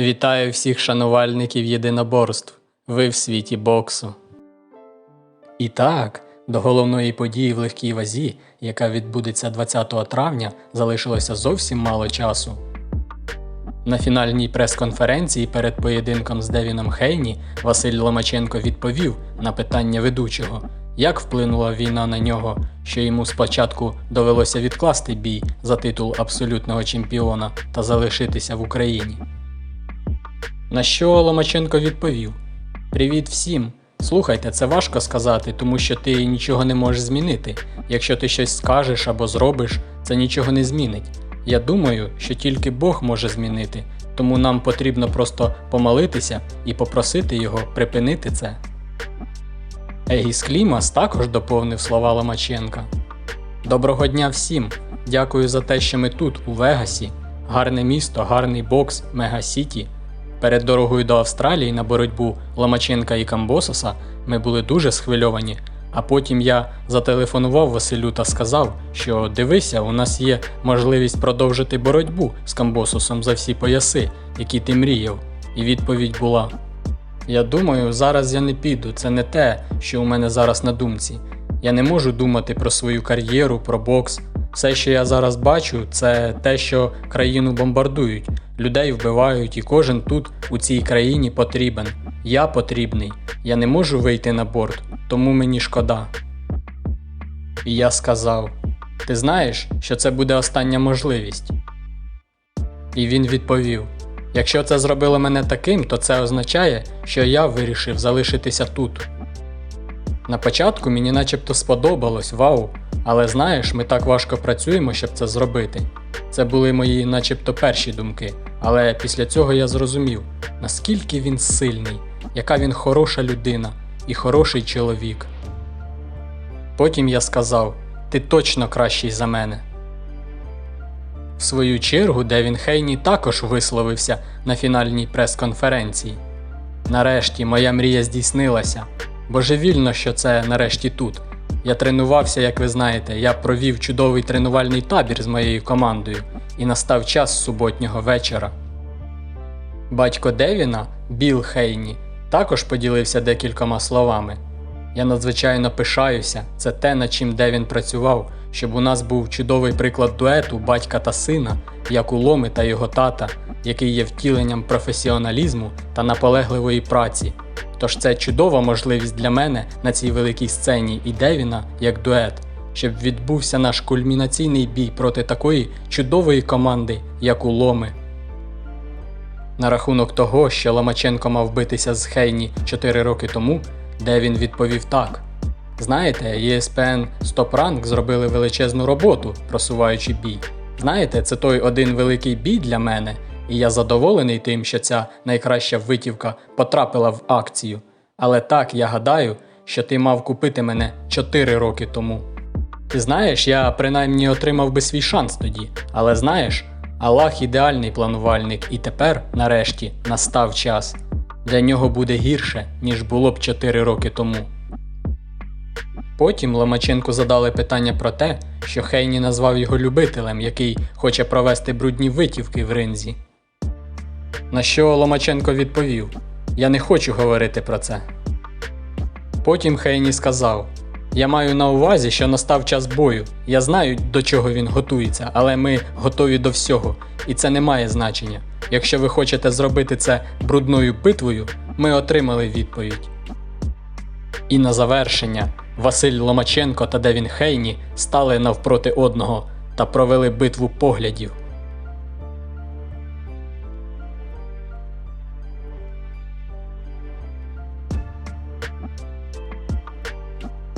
Вітаю всіх шанувальників єдиноборств. Ви в світі боксу. І так, до головної події в легкій вазі, яка відбудеться 20 травня, залишилося зовсім мало часу. На фінальній прес-конференції перед поєдинком з Девіном Хейні Василь Ломаченко відповів на питання ведучого, як вплинула війна на нього, що йому спочатку довелося відкласти бій за титул абсолютного чемпіона та залишитися в Україні. На що Ломаченко відповів: Привіт всім! Слухайте, це важко сказати, тому що ти нічого не можеш змінити. Якщо ти щось скажеш або зробиш, це нічого не змінить. Я думаю, що тільки Бог може змінити, тому нам потрібно просто помолитися і попросити його припинити це. Егіс Клімас також доповнив слова Ломаченка. Доброго дня всім! Дякую за те, що ми тут, у Вегасі. Гарне місто, гарний бокс, Мегасіті. Перед дорогою до Австралії на боротьбу Ломаченка і Камбососа ми були дуже схвильовані. А потім я зателефонував Василю та сказав, що дивися, у нас є можливість продовжити боротьбу з Камбососом за всі пояси, які ти мріяв. І відповідь була: Я думаю, зараз я не піду. Це не те, що у мене зараз на думці. Я не можу думати про свою кар'єру, про бокс. Все, що я зараз бачу, це те, що країну бомбардують, людей вбивають, і кожен тут, у цій країні, потрібен. Я потрібний. Я не можу вийти на борт, тому мені шкода. І я сказав: Ти знаєш, що це буде остання можливість? І він відповів: Якщо це зробило мене таким, то це означає, що я вирішив залишитися тут. На початку мені начебто сподобалось, вау, але знаєш, ми так важко працюємо, щоб це зробити. Це були мої начебто перші думки, але після цього я зрозумів, наскільки він сильний, яка він хороша людина і хороший чоловік. Потім я сказав: Ти точно кращий за мене. В свою чергу Девін Хейні також висловився на фінальній прес-конференції. Нарешті моя мрія здійснилася. Божевільно, що це нарешті тут. Я тренувався, як ви знаєте, я провів чудовий тренувальний табір з моєю командою, і настав час суботнього вечора. Батько Девіна, Біл Хейні, також поділився декількома словами. Я надзвичайно пишаюся, це те, над чим Девін працював, щоб у нас був чудовий приклад дуету батька та сина, як у Ломи та його тата, який є втіленням професіоналізму та наполегливої праці. Тож це чудова можливість для мене на цій великій сцені і Девіна як дует, щоб відбувся наш кульмінаційний бій проти такої чудової команди, як у Ломи. На рахунок того, що Ломаченко мав битися з Хейні 4 роки тому, Девін відповів так. Знаєте, ESPN Stop зробили величезну роботу, просуваючи бій. Знаєте, це той один великий бій для мене, і я задоволений тим, що ця найкраща витівка потрапила в акцію. Але так, я гадаю, що ти мав купити мене 4 роки тому. Ти знаєш, я принаймні отримав би свій шанс тоді, але знаєш, Аллах ідеальний планувальник, і тепер, нарешті, настав час. Для нього буде гірше, ніж було б 4 роки тому. Потім Ломаченку задали питання про те, що Хейні назвав його любителем, який хоче провести брудні витівки в ринзі. На що Ломаченко відповів: Я не хочу говорити про це. Потім Хейні сказав: Я маю на увазі, що настав час бою. Я знаю, до чого він готується, але ми готові до всього, і це не має значення. Якщо ви хочете зробити це брудною битвою, ми отримали відповідь. І на завершення Василь Ломаченко та Девін Хейні стали навпроти одного та провели битву поглядів.